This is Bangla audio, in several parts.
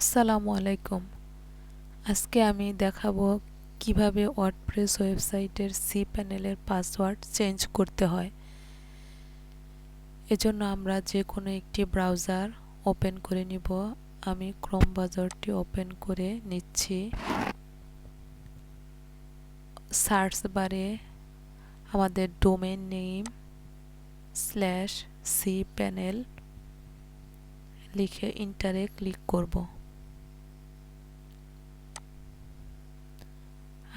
আসসালামু আলাইকুম। আজকে আমি দেখাবো কীভাবে ওয়ার্ডপ্রেস ওয়েবসাইটের সি প্যানেলের পাসওয়ার্ড চেঞ্জ করতে হয়। এজন্য আমরা যে কোনো একটি ব্রাউজার ওপেন করে নিব। আমি ক্রোম ব্রাউজারটি ওপেন করে নিচ্ছি। সার্চ বারে আমাদের domain name slash C panel লিখে ইন্টারে ক্লিক করব।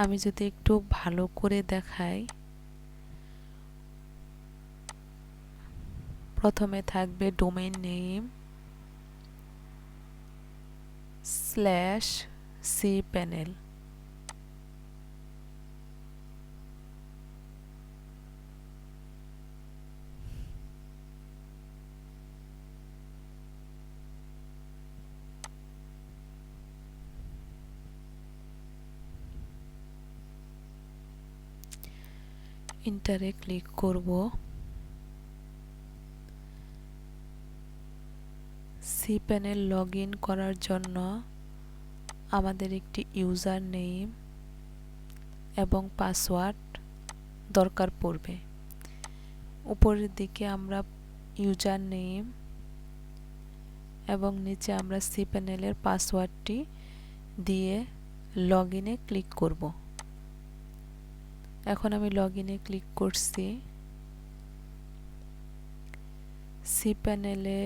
আমি যদি একটু ভালো করে দেখাই। প্রথমে থাকবে domain name slash C panel ইন্টারে ক্লিক করব। সি প্যানেল লগ করার জন্য আমাদের একটি ইউজার নেম এবং পাসওয়ার্ড দরকার পড়বে। উপরের দিকে আমরা ইউজার নেম এবং নিচে আমরা সি প্যানেলের পাসওয়ার্ডটি দিয়ে লগ ক্লিক করব। এখন আমি লগ ইনে ক্লিক করছি সি প্যানেলে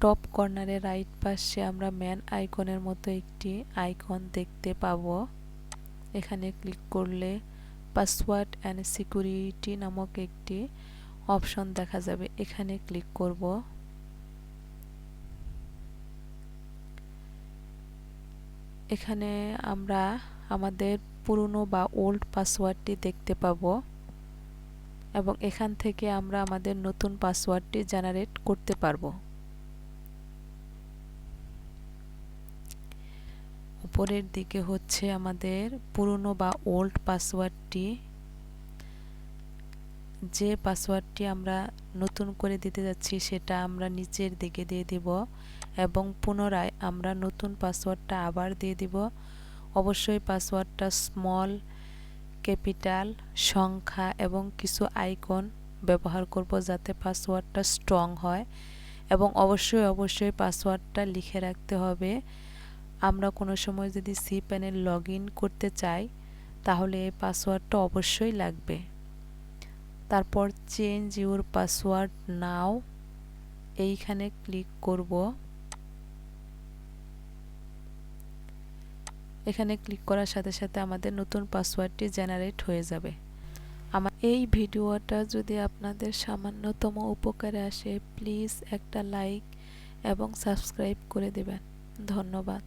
টপ কর্নারে রাইট পাশে আমরা ম্যান আইকনের মতো একটি আইকন দেখতে পাব। এখানে ক্লিক করলে পাসওয়ার্ড অ্যান্ড সিকিউরিটি নামক একটি অপশন দেখা যাবে। এখানে ক্লিক করব। এখানে আমরা আমাদের পুরনো বা ওল্ড পাসওয়ার্ডটি দেখতে পাবো এবং এখান থেকে আমরা আমাদের নতুন পাসওয়ার্ডটি জেনারেট করতে পারব। উপরের দিকে হচ্ছে আমাদের পুরনো বা ওল্ড পাসওয়ার্ডটি যে পাসওয়ার্ডটি আমরা নতুন করে দিতে যাচ্ছি সেটা আমরা নিচের দিকে দিয়ে দিব এবং পুনরায় আমরা নতুন পাসওয়ার্ডটা আবার দিয়ে দিব অবশ্যই পাসওয়ার্ডটা স্মল ক্যাপিটাল সংখ্যা এবং কিছু আইকন ব্যবহার করব যাতে পাসওয়ার্ডটা স্ট্রং হয়। এবং অবশ্যই অবশ্যই পাসওয়ার্ডটা লিখে রাখতে হবে। আমরা কোনো সময় যদি সি প্যানেল লগ করতে চাই, তাহলে এই পাসওয়ার্ডটা অবশ্যই লাগবে। তারপর চেঞ্জ ইউর পাসওয়ার্ড নাও এইখানে ক্লিক করব। এখানে ক্লিক করার সাথে সাথে আমাদের নতুন পাসওয়ার্ডটি জেনারেট হয়ে যাবে। আমার এই ভিডিওটা যদি আপনাদের সামান্যতম উপকারে আসে, প্লিজ একটা লাইক এবং সাবস্ক্রাইব করে দেবেন। ধন্যবাদ।